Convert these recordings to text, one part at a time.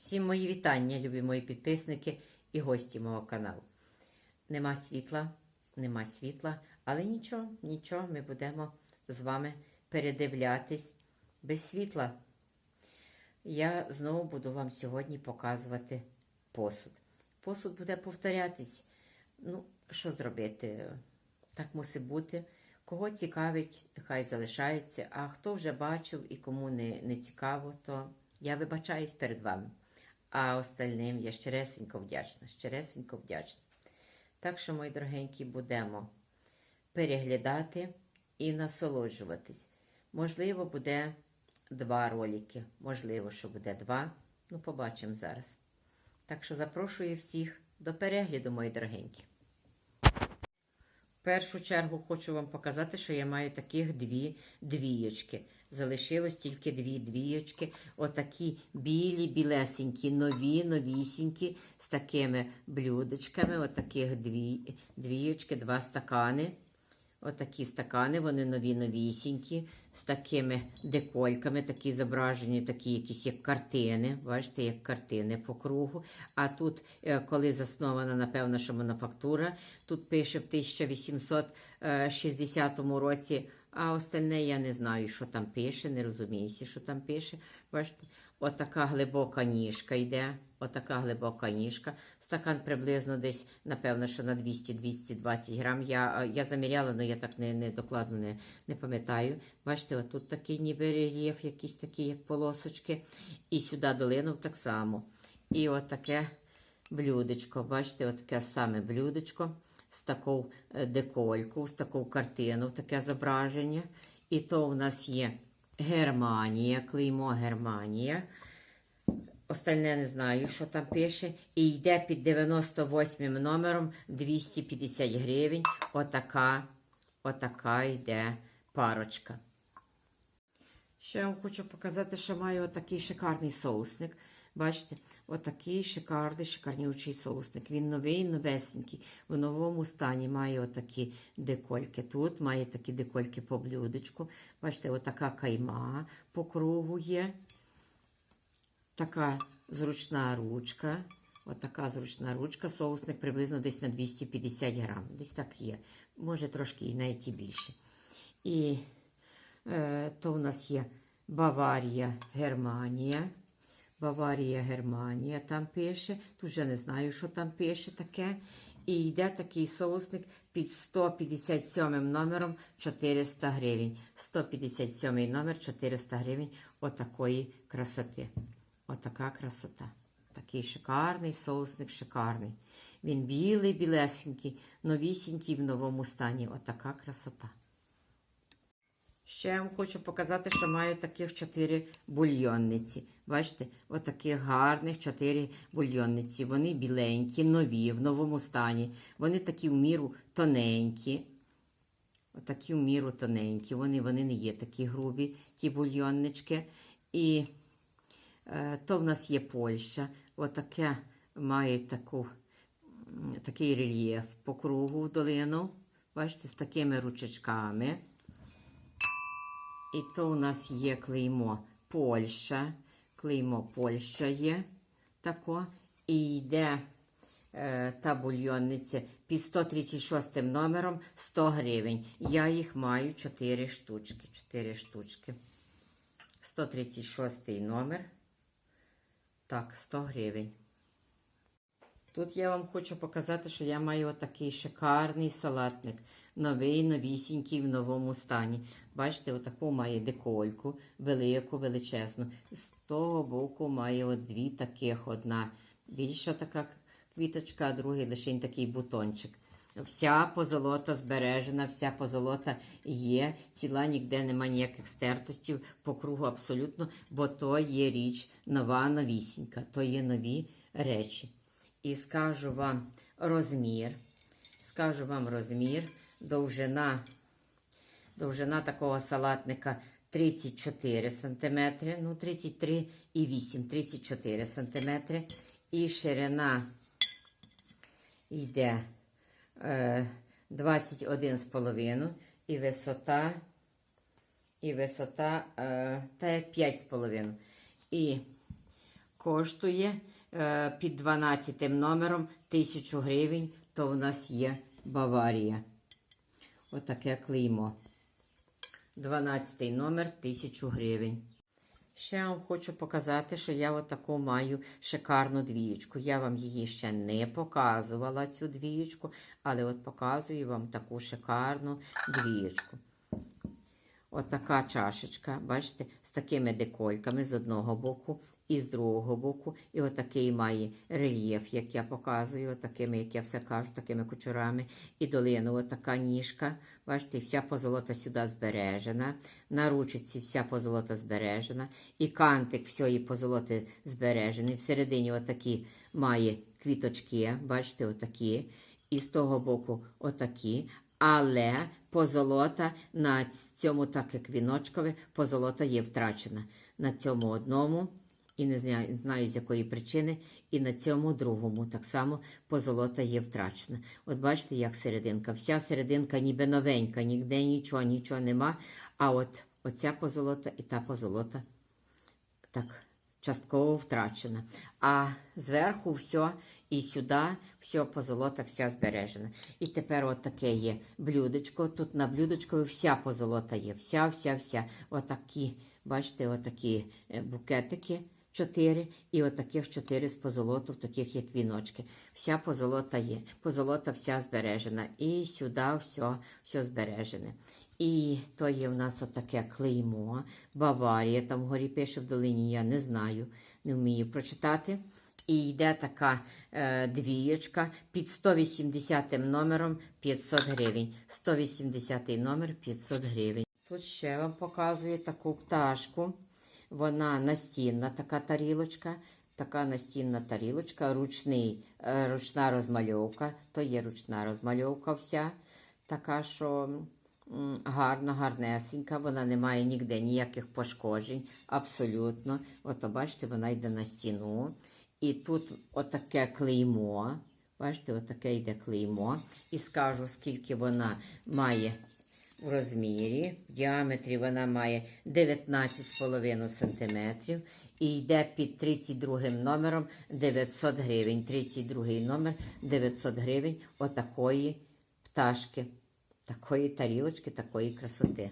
Всім мої вітання, любі мої підписники і гості мого каналу. Нема світла, нема світла, але нічого, нічого, ми будемо з вами передивлятись без світла. Я знову буду вам сьогодні показувати посуд. Посуд буде повторятись. Ну, що зробити? Так мусить бути. Кого цікавить, хай залишається, а хто вже бачив і кому не, не цікаво, то я вибачаюсь перед вами. А остальним я щиресенько вдячна, щиресенько вдячна. Так що, мої дорогенькі, будемо переглядати і насолоджуватись. Можливо, буде два ролики. Можливо, що буде два. Ну, побачимо зараз. Так що запрошую всіх до перегляду, мої дорогенькі. Першу чергу хочу вам показати, що я маю таких дві двієчки. Залишилось тільки дві двієчки. Отакі білі, білесенькі, нові, новісінькі, з такими блюдечками. Отаких дві, двієчки, два стакани. Отакі стакани, вони нові новісінькі, з такими декольками, такі зображені, такі якісь як картини. Бачите, як картини по кругу. А тут, е, коли заснована, напевно, що мануфактура, тут пише в 1860 році, а остальне я не знаю, що там пише, не розуміюся, що там пише. Бачите, отака глибока ніжка йде, отака глибока ніжка. Стакан приблизно десь, напевно, що на 200-220 грам. Я, е, я заміряла, але я так не, не докладно не, не пам'ятаю. Бачите, отут такий ніби рельєф, якийсь такий, як полосочки. І сюди долинув так само. І отаке блюдечко. Бачите, отаке саме блюдечко з такою е, деколькою, з такою картину, таке зображення. І то у нас є Германія, клеймо Германія. Остальне не знаю, що там пише. І йде під 98 номером 250 гривень. Отака, отака йде парочка. Ще я вам хочу показати, що маю отакий шикарний соусник. Бачите, отакий шикарний, шикарнючий соусник. Він новий, новесенький. В новому стані має отакі декольки. Тут має такі декольки по блюдечку. Бачите, отака кайма по кругу є. Така зручна ручка. Отака зручна ручка. Соусник приблизно десь на 250 грам. Десь так є. Може трошки і і більше. І е, то в нас є Баварія, Германія. Баварія, Германія там пише. Тут вже не знаю, що там пише таке. І йде такий соусник під 157 номером 400 гривень. 157 номер 400 гривень отакої красоти. Отака красота. Такий шикарний соусник, шикарний. Він білий, білесенький, новісінький в новому стані. Отака красота. Ще я вам хочу показати, що маю таких чотири бульйонниці. Бачите, отаких гарних чотири бульйонниці. Вони біленькі, нові, в новому стані. Вони такі в міру тоненькі. Отакі в міру тоненькі. Вони, вони не є такі грубі, ті бульйоннички. І то в нас є Польща. Отаке має таку, такий рельєф по кругу в долину. Бачите, з такими ручечками. І то у нас є клеймо Польща. Клеймо Польща є тако. І йде е, та бульйонниця під 136 номером 100 гривень. Я їх маю 4 штучки. 4 штучки. 136 номер. Так, 100 гривень. Тут я вам хочу показати, що я маю отакий шикарний салатник. Новий, новісінький в новому стані. Бачите, отаку має декольку, велику, величезну. З того боку має от дві таких. Одна більша така квіточка, а другий лише такий бутончик. Вся позолота збережена, вся позолота є. Ціла ніде нема ніяких стертостів по кругу абсолютно, бо то є річ нова, новісінька, то є нові речі. І скажу вам розмір. Скажу вам розмір, довжина, довжина такого салатника 34 см, ну 33,8, 34 см. І ширина йде 21,5 і висота, і висота е, та 5,5. І коштує е, під 12 номером 1000 гривень, то в нас є Баварія. Отаке клеймо. 12 номер 1000 гривень. Ще вам хочу показати, що я отаку маю шикарну двієчку. Я вам її ще не показувала, цю двієчку, але от показую вам таку шикарну двієчку. Отака чашечка, бачите, з такими декольками з одного боку і з другого боку. І отакий має рельєф, як я показую, отакими, як я все кажу, такими кучурами. І долину, отака ніжка. Бачите, вся позолота сюди збережена. На ручці вся позолота збережена. І кантик всієї позолоти збережений. Всередині отакі має квіточки, бачите, отакі. І з того боку отакі. Але позолота на цьому, так як віночкове, позолота є втрачена. На цьому одному, і не знаю, з якої причини, і на цьому другому так само позолота є втрачена. От бачите, як серединка. Вся серединка ніби новенька, ніде нічого, нічого нема. А от оця позолота і та позолота так частково втрачена. А зверху все і сюди все позолота вся збережена. І тепер от таке є блюдечко. Тут на блюдечкові вся позолота є. Вся, вся, вся. Отакі, бачите, отакі е, букетики. Чотири і отаких чотири з позолоту, таких як віночки. Вся позолота є. Позолота вся збережена. І сюди все, все збережене. І то є в нас отаке клеймо. Баварія, там вгорі пише в долині, я не знаю, не вмію прочитати. І йде така е, двієчка під 180 номером 500 гривень. 180 номер 500 гривень. Тут ще вам показую таку пташку. Вона настінна така тарілочка. Така настінна тарілочка, ручний, е, ручна розмальовка. То є ручна розмальовка вся. Така, що гарна, гарнесенька. Вона не має ніде ніяких пошкоджень. Абсолютно. Ото бачите, вона йде на стіну. І тут отаке клеймо. Бачите, отаке йде клеймо. І скажу, скільки вона має в розмірі. В діаметрі вона має 19,5 см. І йде під 32 номером 900 гривень. 32 номер 900 гривень отакої пташки, такої тарілочки, такої красоти.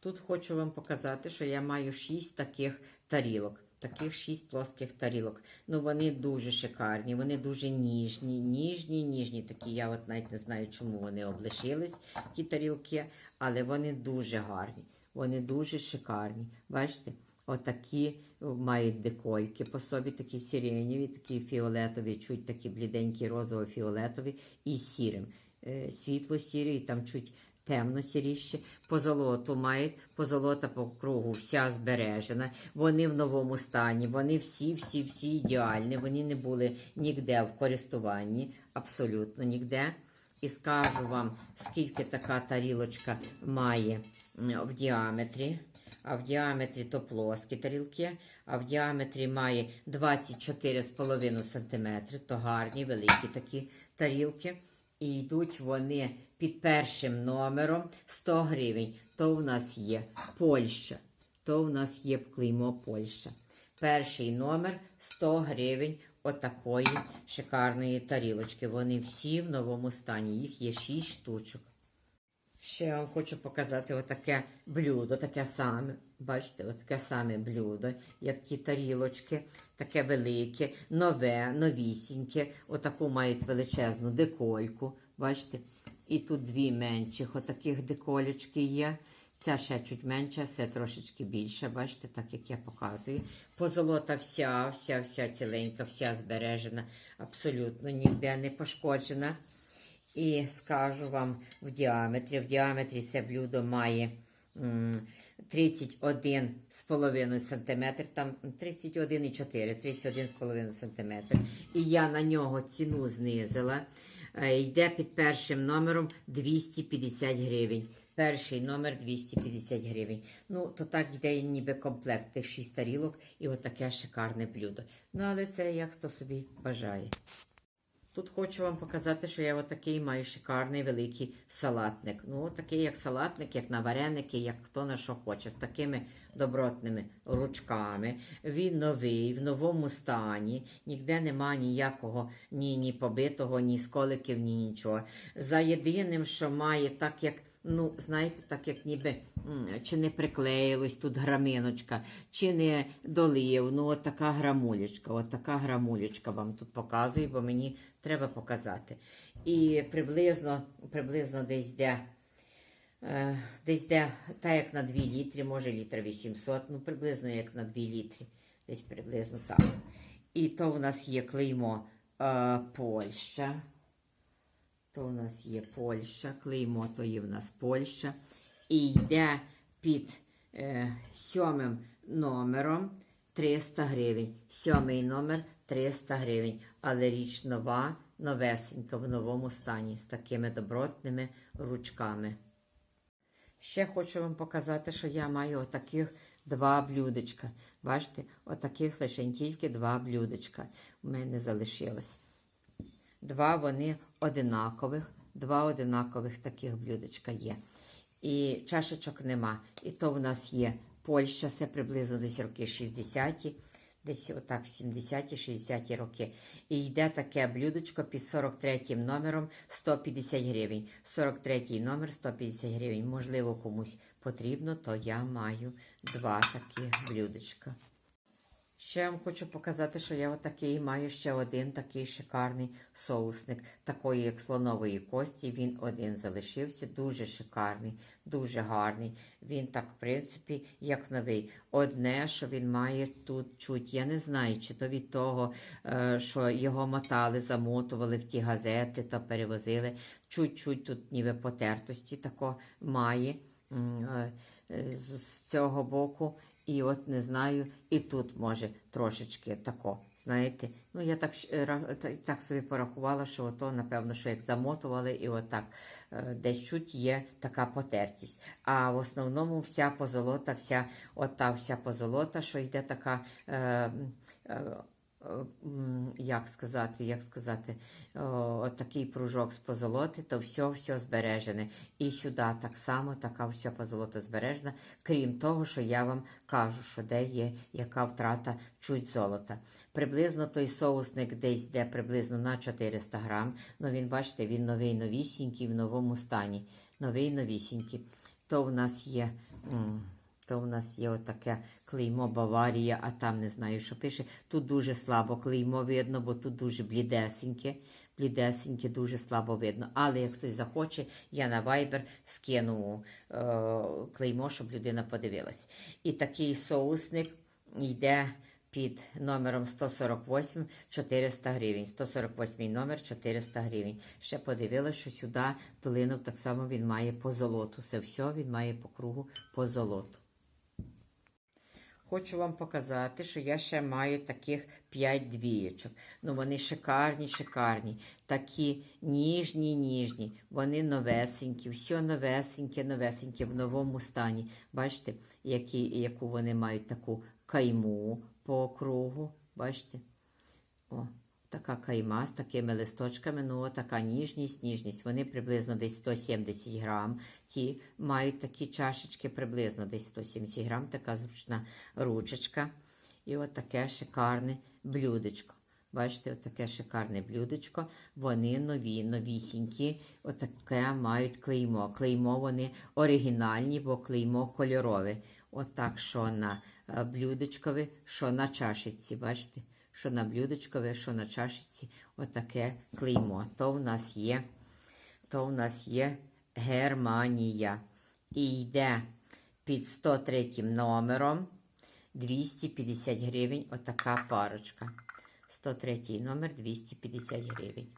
Тут хочу вам показати, що я маю 6 таких тарілок. Таких 6 плоских тарілок. Ну вони дуже шикарні, вони дуже ніжні, ніжні, ніжні такі. Я от навіть не знаю, чому вони облишились, ті тарілки, але вони дуже гарні. Вони дуже шикарні. Бачите? Отакі мають декольки по собі, такі сиренєві, такі фіолетові, чуть такі бліденькі, розово-фіолетові і сірим. Е, світло-сірі, і там чуть темно-сіріще. Позолоту мають, позолота по кругу вся збережена. Вони в новому стані, вони всі, всі, всі ідеальні. Вони не були ніде в користуванні, абсолютно ніде. І скажу вам, скільки така тарілочка має в діаметрі. А в діаметрі то плоскі тарілки, а в діаметрі має 24,5 см. То гарні, великі такі тарілки. І йдуть вони під першим номером 100 гривень. То в нас є Польща. То в нас є клеймо Польща. Перший номер 100 гривень отакої шикарної тарілочки. Вони всі в новому стані. Їх є 6 штучок. Ще я вам хочу показати отаке блюдо, таке саме. Бачите, отаке саме блюдо, як ті тарілочки, таке велике, нове, новісіньке. Отаку мають величезну декольку. Бачите? І тут дві менших отаких деколечки є. Ця ще чуть менша, це трошечки більше, бачите, так як я показую. Позолота вся, вся, вся ціленька, вся збережена, абсолютно ніде не пошкоджена. І скажу вам в діаметрі. В діаметрі це блюдо має 31,5 см, там 31,4, 31,5 см. І я на нього ціну знизила. Е, Йде під першим номером 250 гривень. Перший номер 250 гривень. Ну, то так йде ніби комплект тих 6 тарілок і отаке шикарне блюдо. Ну, але це як хто собі бажає. Тут хочу вам показати, що я отакий маю шикарний великий салатник. Ну, такий як салатник, як на вареники, як хто на що хоче. З такими добротними ручками. Він новий, в новому стані. Ніде нема ніякого ні, ні побитого, ні сколиків, ні нічого. За єдиним, що має, так як. Ну, знаєте, так як ніби чи не приклеїлось тут граминочка, чи не долив. Ну, от така грамулечка, от така грамулечка вам тут показую, бо мені треба показати. І приблизно, приблизно десь де, десь де, так як на 2 літрі, може літр 800, ну приблизно як на 2 літрі, десь приблизно так. І то у нас є клеймо е, Польща. То у нас є Польща, клеймо то є в нас Польща. І йде під е, сьомим номером 300 гривень. Сьомий номер 300 гривень. Але річ нова, новесенька, в новому стані з такими добротними ручками. Ще хочу вам показати, що я маю отаких два блюдечка. Бачите, отаких лише тільки два блюдечка. У мене залишилось. Два вони одинакових, два одинакових таких блюдечка є. І чашечок нема. І то в нас є Польща, це приблизно десь роки 60-ті, десь отак 70-ті, 60-ті роки. І йде таке блюдечко під 43 номером 150 гривень. 43 номер 150 гривень. Можливо, комусь потрібно, то я маю два такі блюдечка. Ще я вам хочу показати, що я отакий маю ще один такий шикарний соусник, такої як слонової кості. Він один залишився, дуже шикарний, дуже гарний. Він так, в принципі, як новий. Одне, що він має тут чуть. Я не знаю, чи то від того, е, що його мотали, замотували в ті газети та перевозили. Чуть-чуть тут ніби потертості тако має е, е, з цього боку. І от не знаю, і тут може трошечки тако. Знаєте, ну я так так собі порахувала, що ото, напевно, що як замотували, і отак е, десь чуть є така потертість. А в основному вся позолота, вся ота вся позолота, що йде така. Е, е, як сказати, як сказати, такий пружок з позолоти, то все, все збережене. І сюди так само така вся позолота збережена, крім того, що я вам кажу, що де є яка втрата чуть золота. Приблизно той соусник десь де приблизно на 400 грам. Ну він, бачите, він новий новісінький в новому стані. Новий новісінький. То в нас є. то в нас є отаке клеймо Баварія, а там не знаю, що пише. Тут дуже слабо клеймо видно, бо тут дуже блідесеньке. Блідесеньке, дуже слабо видно. Але як хтось захоче, я на Viber скину е, клеймо, щоб людина подивилась. І такий соусник йде під номером 148 400 гривень. 148 номер 400 гривень. Ще подивилася, що сюди долинув так само він має по золоту. Це все він має по кругу по золоту. Хочу вам показати, що я ще маю таких 5 двієчок. Ну, вони шикарні, шикарні. Такі ніжні, ніжні. Вони новесенькі, все новесеньке, новесеньке в новому стані. Бачите, які, яку вони мають таку кайму по кругу. Бачите? О, така кайма з такими листочками, ну така ніжність, ніжність. Вони приблизно десь 170 грам. Ті мають такі чашечки, приблизно десь 170 грам, така зручна ручечка. І от таке шикарне блюдечко. Бачите, от таке шикарне блюдечко. Вони нові, новісінькі. Отаке мають клеймо. Клеймо вони оригінальні, бо клеймо кольорове. Отак, що на е, блюдечкові, що на чашечці. Бачите? Що на блюдечкові, що на чашиці Отаке клеймо. То в нас є, то в нас є Германія. І йде під 103 номером 250 гривень. Отака парочка. 103 номер 250 гривень.